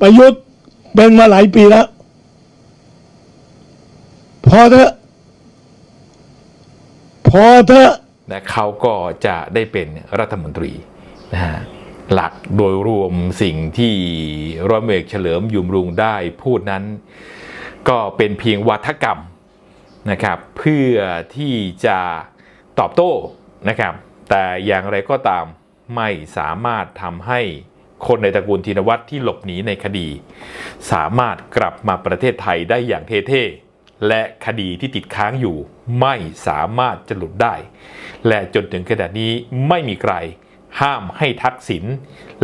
ประยุทธ์เป็นมาหลายปีแล้ว พอเถอะ พอเถอะนะเขาก็จะได้เป็นรัฐมนตรีนะฮะหลักโดยรวมสิ่งที่ร้อยเมกเฉลิมยุมรุงได้พูดนั้น ก็เป็นเพียงวัฒกรรมนะครับ เพื่อที่จะตอบโต้นะครับ แต่อย่างไรก็ตามไม่สามารถทำให้ คนในตระกูลธินวัตรที่หลบหนีในคดี สามารถกลับมาประเทศไทยได้อย่างเท่ๆ และคดีที่ติดค้างอยู่ ไม่สามารถจะหลุดได้ และจนถึงขณะนี้ไม่มีใคร ห้ามให้ทักษิณ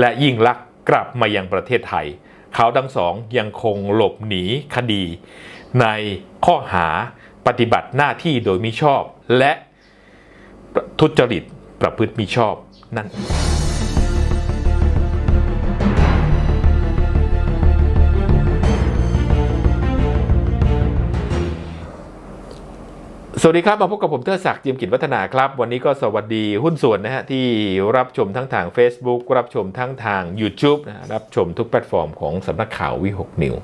และยิ่งลักษณ์กลับมายังประเทศไทย เขาทั้งสองยังคงหลบหนีคดี ในข้อหาปฏิบัติหน้าที่โดยมิชอบและทุจริตประพฤติมิชอบนั่น วัสดีครับมาพบกับผมเทอศักดิ์จียมกิจวัฒนาครับ วันนี้ก็สวัสดีหุ้นส่วนนะฮะที่รับชมทั้งทาง Facebook รับชมทั้งทาง YouTube นะรับชมทุกแพลตฟอร์มของสำนักข่าววิหกนิว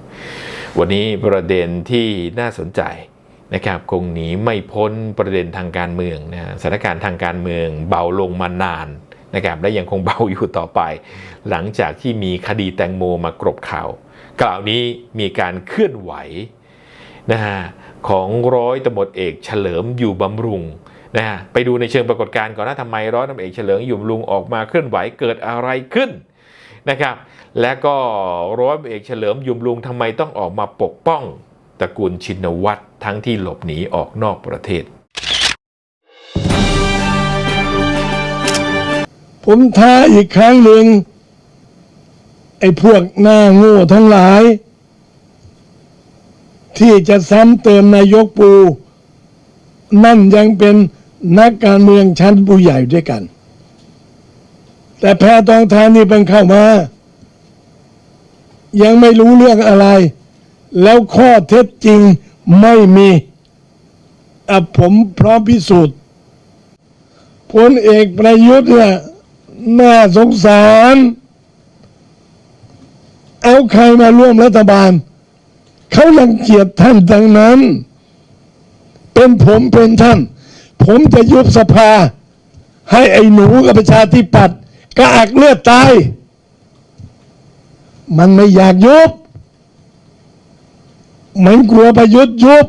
วันนี้ประเด็นที่น่าสนใจนะครับคงหนีไม่พ้นประเด็นทางการเมืองนะสถานการณ์ทางการเมืองเบาลงมานานนะครับและยังคงเบาอยู่ต่อไป หลังจากที่มีคดีแตงโมมากรบข่าวกล่าวนี้มีการเคลื่อนไหวนะฮะ ของร้อยตำรวจเอกเฉลิมอยู่บำรุงนะฮะไปดูในเชิงปรากฏการณ์ก่อนนะทำไมร้อยตำรวจเอกเฉลิมอยู่บำรุงออกมาเคลื่อนไหวเกิดอะไรขึ้นนะครับ และก็ร้อยตำรวจเอกเฉลิมอยู่บำรุงทำไมต้องออกมาปกป้องตระกูลชินวัตรทั้งที่หลบหนีออกนอกประเทศ ผมท้าอีกครั้งหนึ่งไอ้พวกหน้าโง่ทั้งหลาย ที่จะซ้ำเติมนายกปู นั่นยังเป็นนักการเมืองชั้นผู้ใหญ่ด้วยกัน แต่แพทองทานนี่เป็นเข้ามา ยังไม่รู้เรื่องอะไร แล้วข้อเท็จจริงไม่มีอะผมพร้อมพิสูจน์พลเอกประยุทธ์เนี่ยน่าสงสาร เอาใครมาร่วมรัฐบาล เขารังเกียจท่านดังนั้น เป็นผมเป็นท่าน ผมจะยุบสภา ให้ไอ้หนูกับประชาธิปัตย์กระอักเลือดตาย มันไม่อยากยุบ มันกลัวประยุทธ์ยุบ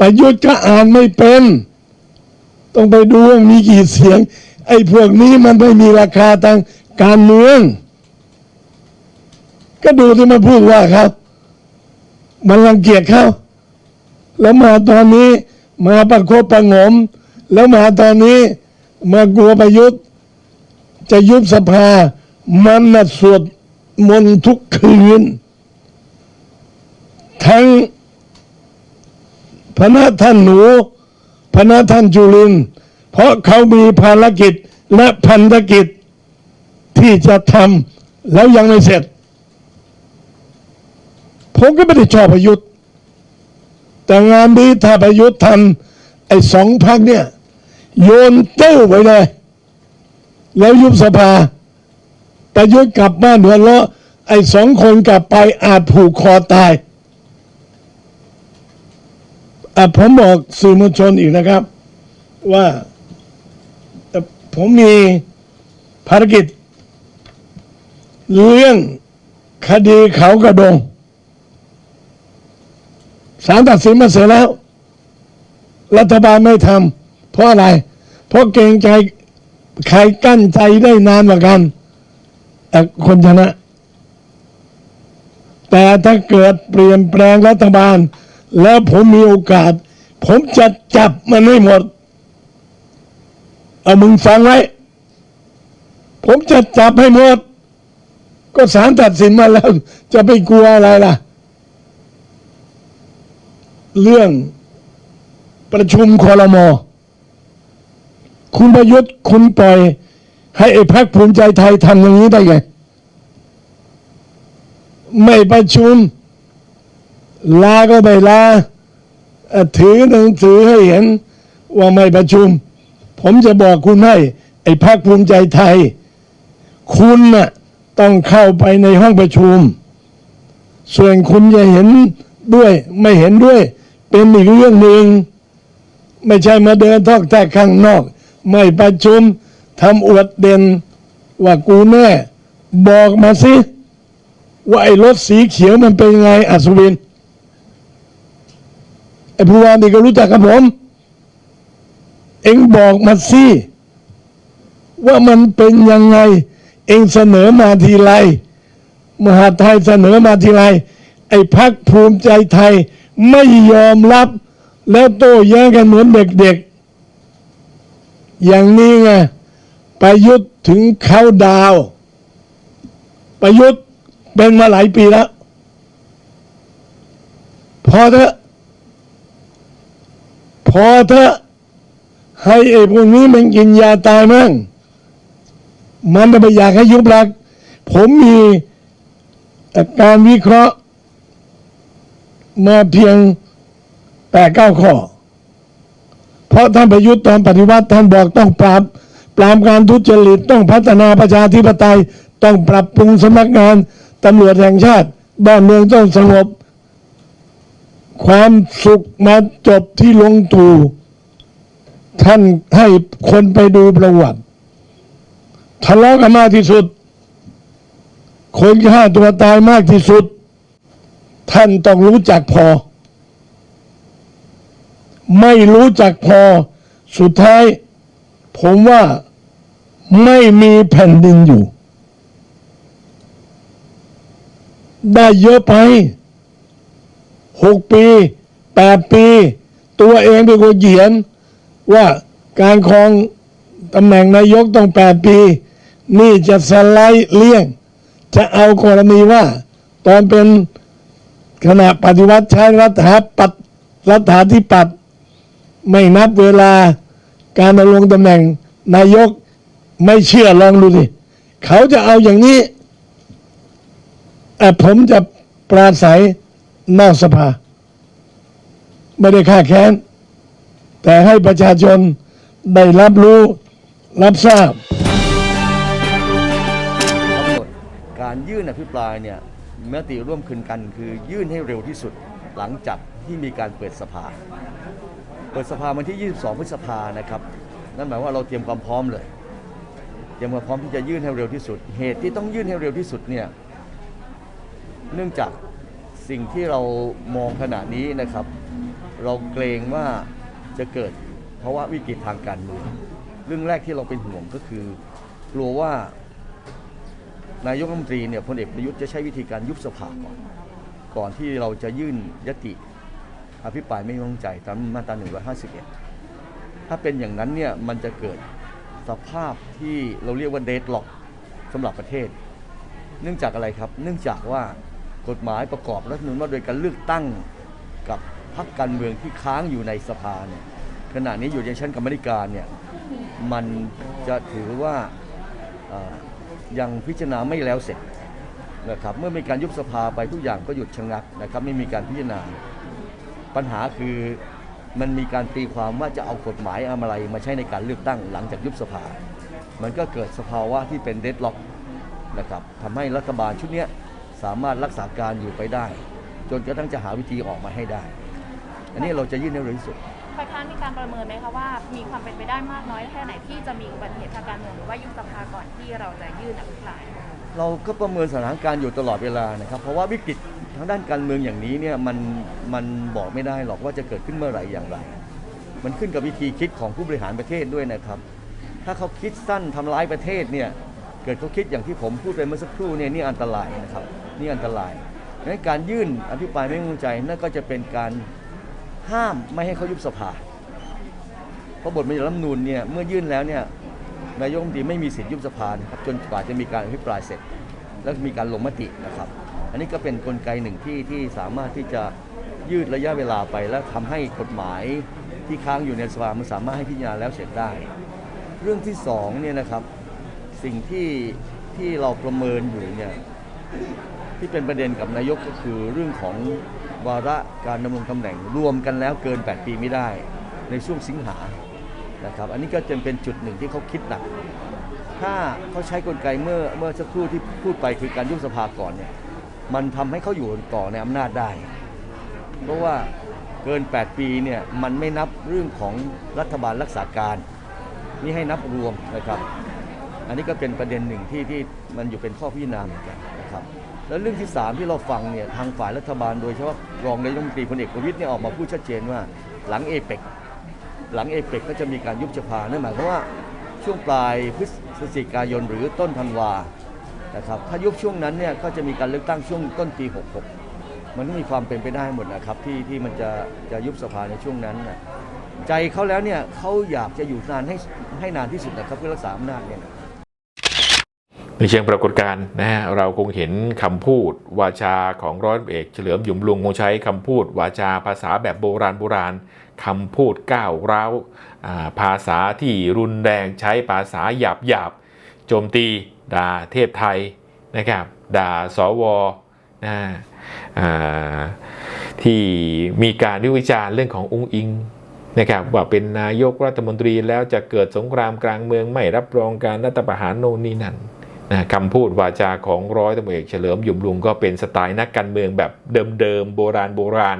ประยุทธ์ก็อ่านไม่เป็น ต้องไปดูว่ามีกี่เสียง ไอ้พวกนี้มันไม่มีราคาทางการเมืองก็ดูที่มันพูดว่าครับ มันรังเกียจเขาแล้วมาตอนนี้มาประคบประงม แล้วมาตอนนี้มากลัวประยุทธ์ จะยุบสภา มันน่ะสวดมนต์ทุกคืน ทั้งพระท่านหนูพระท่านจุลิน เพราะเขามีภารกิจและพันธกิจที่จะทำแล้วยังไม่เสร็จ ผมก็ไม่ได้ชอบประยุทธ์ แต่งานนี้ถ้าประยุทธ์ทำไอ้สองพักเนี่ย โยนเต้าไปเลย แล้วยุบสภาประยุทธ์กลับบ้านหัวเราะไอ้สองคนกลับไปอาจผูกคอตายอะผมบอกสื่อมวลชนอีกนะครับ ว่าผมมีภารกิจ เรื่องคดีเขากระดง ศาลตัดสินมาเสร็จแล้ว รัฐบาลไม่ทำเพราะอะไร เพราะเกรงใจใครกั้นใจได้นานกว่ากันเอ่คนชนะ แต่ถ้าเกิดเปลี่ยนแปลงรัฐบาล แล้วผมมีโอกาส ผมจะจับมันให้หมด เอามึงฟังไว้ ผมจะจับให้หมด ก็ศาลตัดสินมาแล้ว จะไปกลัวอะไรล่ะ เรื่องประชุมคอรมอคุณประยุทธ์คุณปล่อย ให้ไอ้พักภูมิใจไทยทำอย่างนี้ได้ไง ไม่ประชุม ลาก็ไม่ลา ถือหนังสือให้เห็น ว่าไม่ประชุม ผมจะบอกคุณให้ ไอ้พรรคภูมิใจไทย คุณน่ะต้องเข้าไปในห้องประชุม ส่วนคุณจะเห็นด้วยไม่เห็นด้วย เป็นอีกเรื่องหนึ่งไม่ใช่มาเดินทอกแทกข้างนอก ไม่ประชุมทำอวดเด่นว่ากูแน่บอกมาสิ ว่าไอ้รถสีเขียวมันเป็นยังไงอัศวินไอ้ผู้ว่านี่ก็รู้จักกับผม เอ็งบอกมาสิ ว่ามันเป็นยังไง เอ็งเสนอมาทีไรมหาไทยเสนอมาทีไรไอ้พักภูมิใจไทย ไม่ยอมรับ แล้วโต้แย้งกันเหมือนเด็กๆ อย่างนี้ไงประยุทธ์ถึงเขาดาวประยุทธ์เป็นมาหลายปีแล้ว พอเถอะ พอเถอะ ให้ไอ้พวกนี้มันกินยาตายมั่ง มันจะไปอยากให้ยุบพัก ผมมีการวิเคราะห์ มาเพียงแปดเก้าข้อ เพราะท่านประยุทธ์ตอนปฏิวัติท่านบอกต้องปราบ ปรามการทุจริตต้องพัฒนาประชาธิปไตย ต้องปรับปรุงสำนักงานตำรวจแห่งชาติ บ้านเมืองต้องสงบ ความสุขมาจบที่ลงตู่ท่านให้คนไปดูประวัติทะเลาะกันมากที่สุด คนฆ่าตัวตายมากที่สุด ท่านต้องรู้จักพอ ไม่รู้จักพอ สุดท้าย ผมว่าไม่มีแผ่นดินอยู่ ได้เยอะไปหกปีแปดปี ตัวเองเป็นคนเขียน ว่าการครองตำแหน่งนายกต้องแปดปี นี่จะสไลด์เลี่ยง จะเอากรณีว่า ตอนเป็น ขณะปฏิวัติใช้รัฐาปัดรัฐาธิปัตย์ไม่นับเวลาการดำรงตำแหน่งนายกไม่เชื่อลองดูสิเขาจะเอาอย่างนี้แต่ผมจะปราศัยนอกสภา ไม่ได้ค่าแค้น แต่ให้ประชาชนได้รับรู้รับทราบ การยื่นอภิปรายเนี่ย มติร่วมคืนกันคือยื่นให้เร็วที่สุดหลังจากที่มีการเปิดสภา เปิดสภาวันที่ 22 พฤษภานะครับ นั่นหมายว่าเราเตรียมความพร้อมเลย เตรียมความพร้อมที่จะยื่นให้เร็วที่สุด เหตุที่ต้องยื่นให้เร็วที่สุดเนี่ย เนื่องจากสิ่งที่เรามองขณะนี้นะครับ เราเกรงว่าจะเกิดเพราว่าวิกฤตทางการเมือง เรื่องแรกที่เราเป็นห่วงก็คือ กลัวว่า นายกรัฐมนตรีเนี่ยพลเอกประยุทธ์จะใช้วิธีการยุบสภาก่อน ก่อนที่เราจะยื่นยติอภิปรายไม่ไว้วางใจตามมาตรา151 ถ้าเป็นอย่างนั้นเนี่ยมันจะเกิดสภาพที่เราเรียกว่าเดดล็อกสำหรับประเทศ เนื่องจากอะไรครับ เนื่องจากว่ากฎหมายประกอบรัฐธรรมนูญว่าโดยการเลือกตั้งกับพรรคการเมืองที่ค้างอยู่ในสภาเนี่ยขณะนี้อยู่ในชั้นกรรมธิการเนี่ยมันจะถือว่า ยังพิจารณาไม่แล้วเสร็จนะครับเมื่อมีการยุบสภาไปทุกอย่างก็หยุดชะงักนะครับไม่มีการพิจารณา ปัญหาคือมันมีการตีความว่าจะเอากฎหมายอะไรมาใช้ในการเลือกตั้งหลังจากยุบสภา มันก็เกิดสภาวะที่เป็นเดดล็อกนะครับทำให้รัฐบาลชุดนี้สามารถรักษาการอยู่ไปได้ จนกระทั่งจะหาวิธีออกมาให้ได้ อันนี้เราจะยื่นให้เร็วที่สุด ฝ่ายค้านมีการประเมินไหมคะว่ามีความเป็นไปได้มากน้อยแค่ไหนที่จะมีอุบัติเหตุทางการเมืองหรือว่ายุบสภาก่อนที่เราจะยื่นอภิปรายเราก็ประเมินสถานการณ์อยู่ตลอดเวลานะครับเพราะว่าวิกฤตทางด้านการเมืองอย่างนี้เนี่ยมันมันบอกไม่ได้หรอกว่าจะเกิดขึ้นเมื่อไหร่อย่างไร มันขึ้นกับวิธีคิดของผู้บริหารประเทศด้วยนะครับ ถ้าเขาคิดสั้นทำร้ายประเทศเนี่ยเกิดเขาคิดอย่างที่ผมพูดไปเมื่อสักครู่เนี่ยนี่อันตรายนะครับนี่อันตรายดังนั้นการยื่นอภิปรายไม่ไว้วางใจนั่นก็จะเป็นการ ห้ามไม่ให้เขายุบสภา เพราะบทบัญญัติรัฐมนูญเนี่ยเมื่อยื่นแล้วเนี่ยนายกรัฐมนตรีไม่มีสิทธิยุบสภานะครับจนกว่าจะมีการอภิปรายเสร็จ แล้วมีการลงมตินะครับ อันนี้ก็เป็นนกลไกหนึ่งที่ที่สามารถที่จะยืดระยะเวลาไปและทำให้กฎหมายที่ค้างอยู่ในสภามันสามารถให้พิจารณาแล้วเสร็จได้ เรื่องที่สองเนี่ยนะครับสิ่งที่ที่เราประเมินอยู่เนี่ยที่เป็นประเด็นกับนายกก็คือเรื่องของ วาระการดำรงตำแหน่งรวมกันแล้วเกิน 8 ปีไม่ได้ในช่วงสิงหานะครับอันนี้ก็จะเป็นจุดหนึ่งที่เขาคิดหนัก ถ้าเขาใช้กลไกเมื่อเมื่อสักครู่ที่พูดไปคือการยุบสภาก่อนเนี่ยมันทำให้เขาอยู่ต่อในอำนาจได้ เพราะว่าเกิน 8 ปีเนี่ยมันไม่นับเรื่องของรัฐบาลรักษาการนี่ให้นับรวมนะครับ อันนี้ก็เป็นประเด็นหนึ่งที่ที่มันอยู่เป็นข้อพิจารณาเหมือนกันนะครับ แล้วเรื่องที่ 3 ที่เราฟังเนี่ยทางฝ่ายรัฐบาลโดยเฉพาะรองนายกรัฐมนตรีพลเอกประวิตยเนี่ยออกมาพูดชัดเจนว่าหลังเอเปกหลังเอเปกก็จะมีการยุบสภานั่นหมายความว่าช่วงปลายพฤศจิกายนหรือต้นธันวานะครับถ้ายุบช่วงนั้นเนี่ยก็จะมีการเลือกตั้งช่วงต้นปี 66 มันก็มีความเป็นไปได้หมดนะครับที่ที่มันจะจะยุบสภาในช่วงนั้นนะใจเขาแล้วเนี่ยเขาอยากจะอยู่นานให้ให้นานที่สุดนะครับเพื่อรักษาอำนาจเนี่ย ในเชิงปรากฏการณ์นะฮะเราคงเห็นคำพูดวาจาของร้อยเอกเฉลิมหยุมลุงคงใช้คำพูดวาจาภาษาแบบโบราณโบราณคำพูดก้าวร้าวอ่าภาษาที่รุนแรงใช้ภาษาหยาบหยาบโจมตีด่าเทพไทยนะครับด่าสวนะอ่าที่มีการวิวิจารณ์เรื่องขององค์อิงนะครับว่าเป็นนายกรัฐมนตรีแล้วจะเกิดสงครามกลางเมืองไม่รับรองการรัฐประหารโน่นนี่นั่น นะคำพูดวาจาของร้อยตำรวจเอกเฉลิมหยุ่มลุงก็เป็นสไตล์นักการเมืองแบบเดิมๆโบราณโบราณ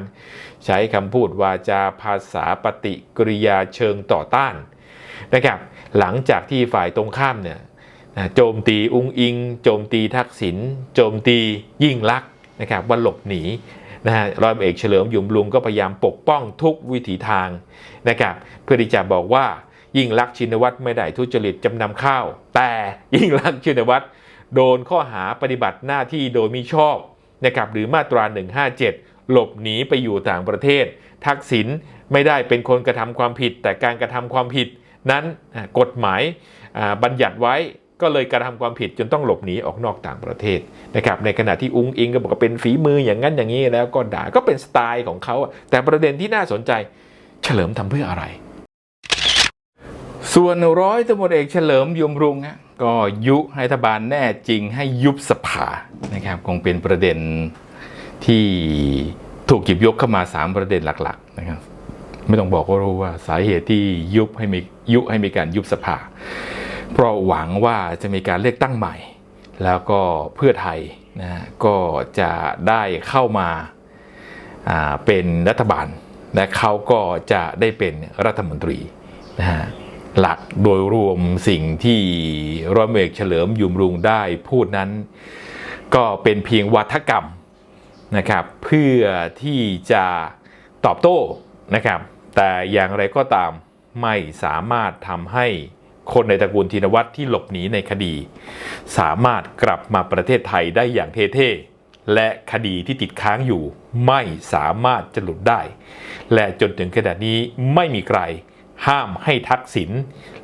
ใช้คำพูดวาจาภาษาปฏิกิริยาเชิงต่อต้านนะครับหลังจากที่ฝ่ายตรงข้ามเนี่ยนะโจมตีอุ้งอิง โจมตีทักษิณโจมตียิ่งลักษณ์นะครับว่าหลบหนีนะฮะร้อยตำรวจเอกเฉลิมหยุ่มลุงก็พยายามปกป้องทุกวิถีทางนะครับเพื่อที่จะบอกว่า ยิ่งลักชินวัตรไม่ได้ทุจริตจำนำข้าว แต่ยิ่งลักชินวัตรโดนข้อหาปฏิบัติหน้าที่โดยมิชอบนะครับหรือมาตรา 157 หลบหนีไปอยู่ต่างประเทศ ทักษิณไม่ได้เป็นคนกระทำความผิด แต่การกระทำความผิดนั้นกฎหมายบัญญัติไว้ก็เลยกระทำความผิดจนต้องหลบหนีออกนอกต่างประเทศนะครับในขณะที่อุ้งอิงก็บอกว่าเป็นฝีมืออย่างนั้นอย่างนี้แล้วก็ด่าก็เป็นสไตล์ของเขาแต่ประเด็นที่น่าสนใจเฉลิมทำเพื่ออะไร ส่วนร้อยตำรวจเอกเฉลิมยมรุงฮะก็ยุให้รัฐบาลแน่จริงให้ยุบสภานะครับคงเป็นประเด็นที่ถูกหยิบยกเข้ามา 3 ประเด็นหลักๆนะครับไม่ต้องบอกก็รู้ว่าสาเหตุที่ยุบให้มียุให้มีการยุบสภา เพราะหวังว่าจะมีการเลือกตั้งใหม่ แล้วก็เพื่อไทยนะก็จะได้เข้ามาาเป็นรัฐบาล และเขาก็จะได้เป็นรัฐมนตรีนะฮะ หลักโดยรวมสิ่งที่ร้อยตำรวจเอกเฉลิมยุมรุงได้พูดนั้น ก็เป็นเพียงวัฒกรรมนะครับ เพื่อที่จะตอบโต้นะครับ แต่อย่างไรก็ตามไม่สามารถทำให้คนในตระกูลธินวัตรที่หลบหนีในคดี สามารถกลับมาประเทศไทยได้อย่างเท่ๆและคดีที่ติดค้างอยู่ ไม่สามารถจะหลุดได้ และจนถึงขณะนี้ไม่มีใคร ห้ามให้ทักษิณ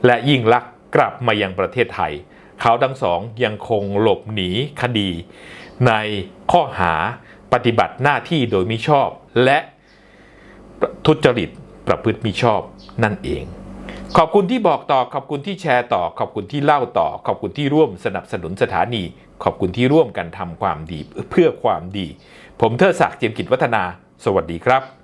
และยิ่งลักษณ์กลับมายังประเทศไทย เขาทั้งสองยังคงหลบหนีคดี ในข้อหาปฏิบัติหน้าที่โดยมิชอบ และทุจริตประพฤติมิชอบนั่นเอง ขอบคุณที่บอกต่อขอบคุณที่แชร์ต่อ ขอบคุณที่เล่าต่อ ขอบคุณที่ร่วมสนับสนุนสถานี ขอบคุณที่ร่วมกันทำความดีเพื่อความดี ผมเทิดศักดิ์เจียมกิจวัฒนา สวัสดีครับ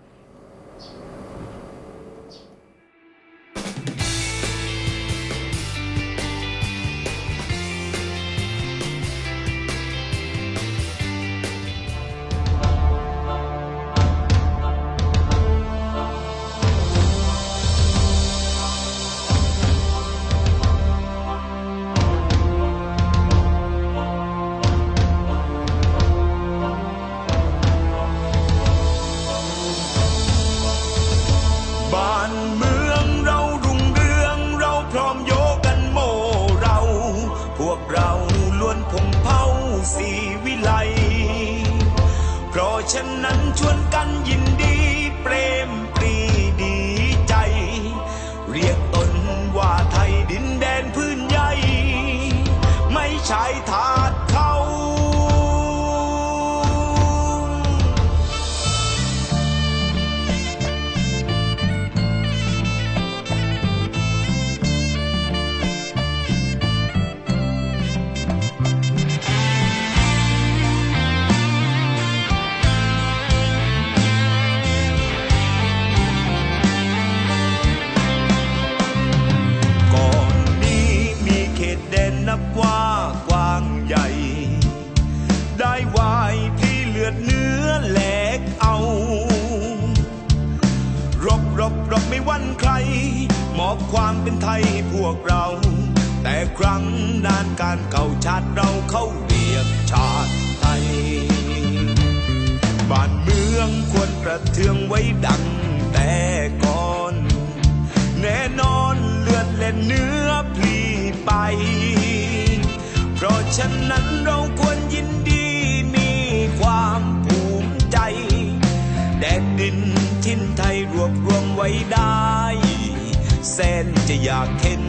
ไม่ รบรบไม่วันใคร มอบความเป็นไทยให้พวกเรา แต่ครั้งนานการเก่าชาติเราเข้าเรียกชาติไทย บ้านเมืองควรประเทืองไว้ดังแต่ก่อน แน่นอนเลือดและเนื้อพลีไป เพราะฉะนั้นเราควรยินดีมีความ ไว้ได้ แสนจะอยากเห็น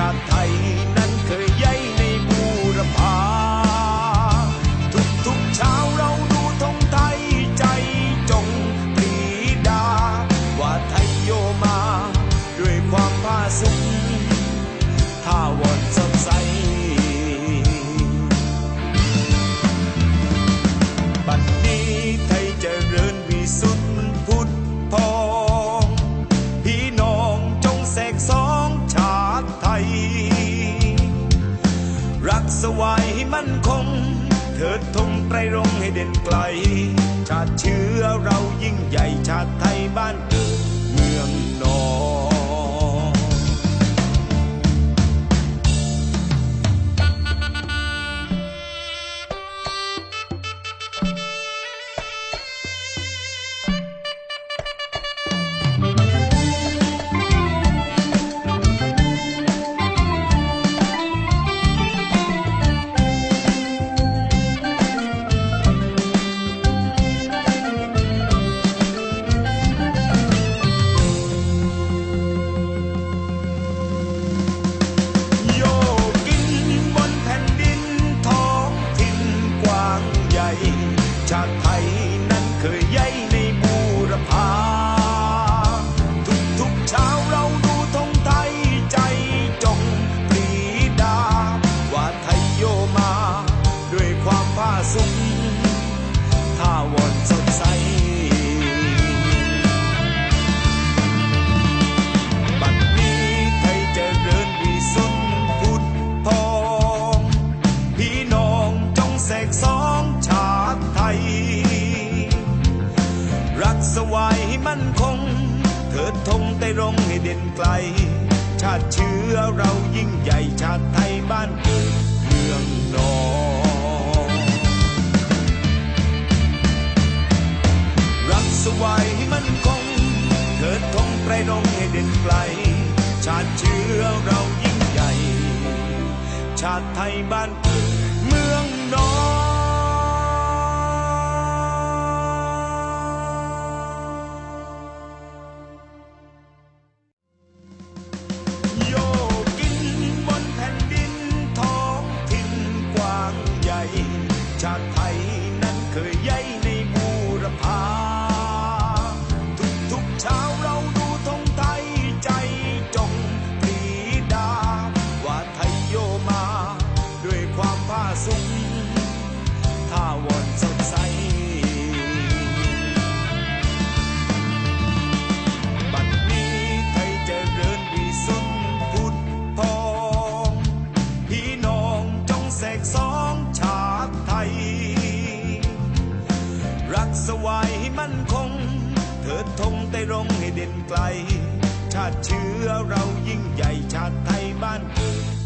ช ดธงไตรรงให้เด่นไกล ชาติเชื้อเรายิ่งใหญ่ชาติไทยบ้านเกิดเมืองนอน สวายให้มั่นคง เถิดธงไตรรงให้เด่นไกล ชาติเชื้อเรายิ่งใหญ่ ชาติไทยบ้านเกิดเมืองนอนรักสวายให้มันคงเถิดธงไตรรงให้เด่นไกลชาติเชื้อเรายิ่งใหญ่ชาติไทยบ้านเกิดเมืองนอน กสวายให้มั่นคง เถิดธงไต้รงให้เด่นไกล ชาติเชื้อเรายิ่งใหญ่ชาติไทยบ้านเกิด